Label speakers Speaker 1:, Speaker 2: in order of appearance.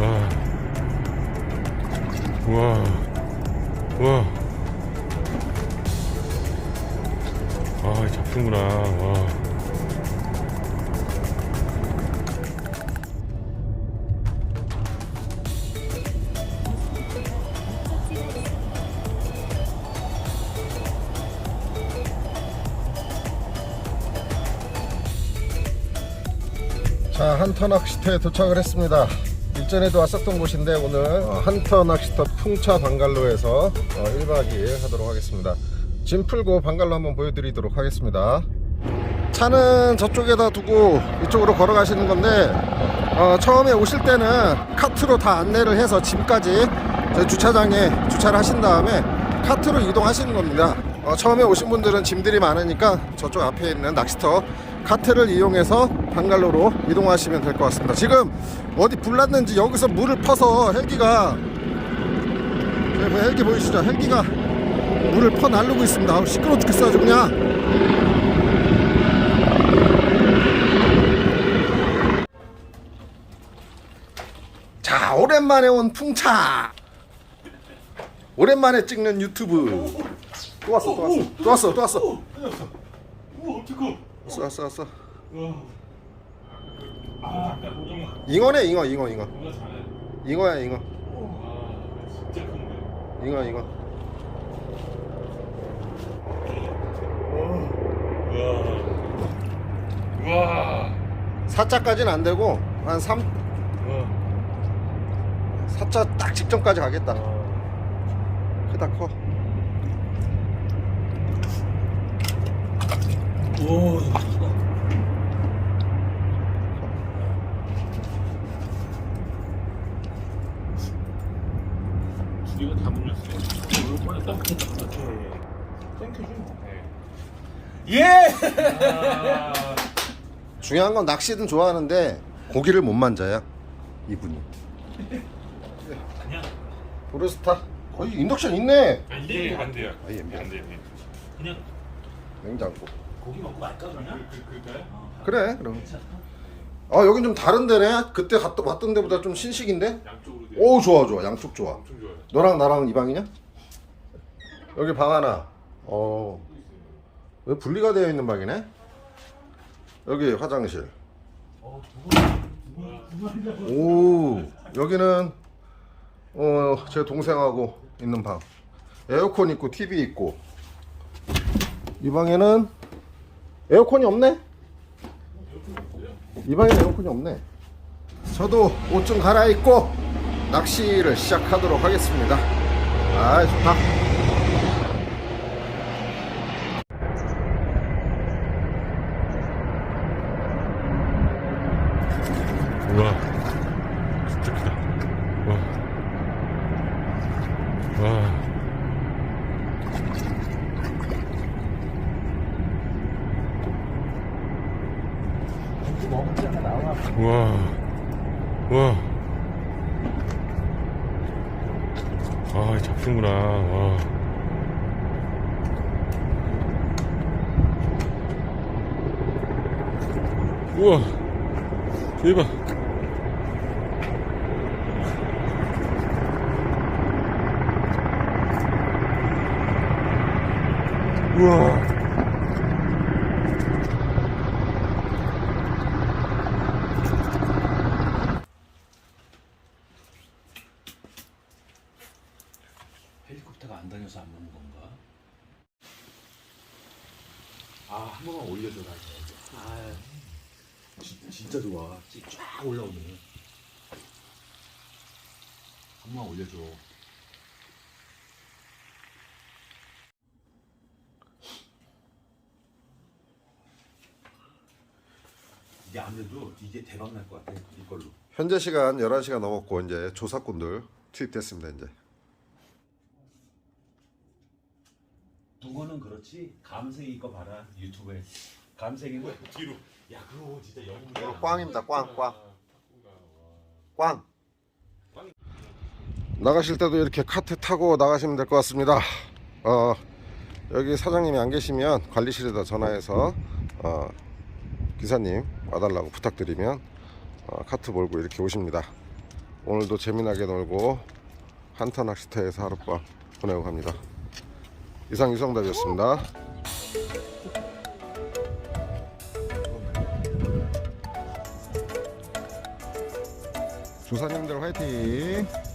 Speaker 1: 와. 와. 와. 아, 잡히는구나. 와.
Speaker 2: 자 한터 낚시터에 도착을 했습니다 일전에도 왔었던 곳인데 오늘 어, 한터 낚시터 풍차 방갈로에서 어, 1박 2일 하도록 하겠습니다. 짐 풀고 방갈로 한번 보여드리도록 하겠습니다. 차는 저쪽에다 두고 이쪽으로 걸어가시는 건데 어, 처음에 오실 때는 카트로 다 안내를 해서 짐까지 저희 주차장에 주차를 하신 다음에 카트로 이동하시는 겁니다. 어, 처음에 오신 분들은 짐들이 많으니까 저쪽 앞에 있는 낚시터 카트를 이용해서 방갈로로 이동하시면 될 것 같습니다 지금 어디 불났는지 여기서 물을 퍼서 헬기가 뭐 헬기 보이시죠 헬기가 물을 퍼 나르고 있습니다 아우, 시끄러워 죽겠어 아주 그냥 자 오랜만에 온 풍차 오랜만에 찍는 유튜브 또 왔어 또 왔어 또 왔어 또 왔어
Speaker 1: 우와, 커.
Speaker 2: 왔어 왔어 왔어
Speaker 1: 와.
Speaker 2: 잉어네 잉어 잉어 잉어
Speaker 1: 누가 잘해.
Speaker 2: 잉어야 잉어. 잉어 잉어.
Speaker 1: 우와.
Speaker 2: 사자까지는 안 되고 한 3,
Speaker 1: 우와.
Speaker 2: 사자 딱 직전까지 가겠다 크다 커
Speaker 1: 오. 다 물렸어요. 이거 뭐. 예. 아.
Speaker 2: 중요한 건 낚시든 좋아하는데 고기를 못 만져야 이분이
Speaker 3: 그냥
Speaker 2: 브루스타 거의 인덕션 있네
Speaker 1: 안 돼요, 안 돼요.
Speaker 2: 아예
Speaker 1: 안안 돼요.
Speaker 3: 그냥
Speaker 2: 냉장고
Speaker 3: 고기 먹고 말까 그러냐?
Speaker 1: 그, 그, 그럴까요?
Speaker 2: 그래 그럼 아 여긴 좀 다른 데네 그때 갔던 왔던 데보다 좀 신식인데
Speaker 1: 양쪽으로 돼요.
Speaker 2: 오 좋아 좋아 양쪽 좋아
Speaker 1: 엄청 좋아요.
Speaker 2: 너랑 나랑 이 방이냐? 여기 방 하나. 어. 왜 분리가 되어 있는 방이네? 여기 화장실. 오. 여기는 어, 제 동생하고 있는 방. 에어컨 있고 TV 있고. 이 방에는 에어컨이 없네? 이 방에는 에어컨이 없네. 저도 옷 좀 갈아입고 낚시를 시작하도록 하겠습니다. 아, 좋다.
Speaker 1: 우와. 진짜 크다. 와. 와. 우 와. 우와. 아, 잡히는구나. 와. 우와. 대박. 우와.
Speaker 3: 헬리콥터가 안 다녀서 안 먹는 건가?
Speaker 4: 아, 한 번만 올려줘, 나.
Speaker 3: 아,
Speaker 4: 진- 진짜 좋아.
Speaker 3: 쫙 올라오네.
Speaker 4: 한 번만 올려줘.
Speaker 3: 이게 아무래도 이게 대박 날 것 같아 이걸로.
Speaker 2: 현재 시간 11시가 넘었고 이제 조사꾼들 투입됐습니다, 이제.
Speaker 3: 둥어는 그렇지 감생이 거 봐라 유튜브에 감생이는
Speaker 1: 뒤로.
Speaker 3: 야 그거 진짜 영웅이야.
Speaker 2: 이거 꽝입니다, 꽝, 꽝. 꽝. 나가실 때도 이렇게 카트 타고 나가시면 될 것 같습니다. 어, 여기 사장님이 안 계시면 관리실에다 전화해서 어, 기사님 와달라고 부탁드리면 어, 카트 몰고 이렇게 오십니다. 오늘도 재미나게 놀고 한터 낚시터에서 하룻밤 보내고 갑니다. 이상 유성답이었습니다. 조사님들 화이팅!